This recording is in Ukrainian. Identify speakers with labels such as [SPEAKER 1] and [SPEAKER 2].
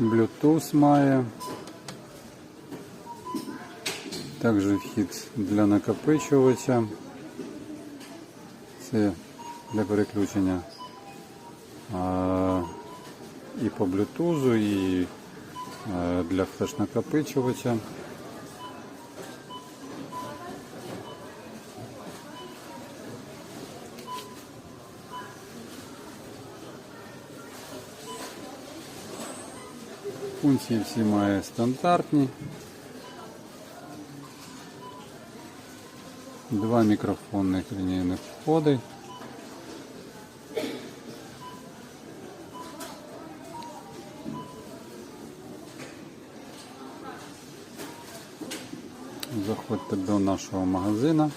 [SPEAKER 1] Bluetooth має. Також вхід для накопичувача. Це для переключення і по Bluetooth, і а, для флеш-накопичувача. Функції всі має стандартні. Два мікрофонних лінійних входи. Заходьте до нашого магазину.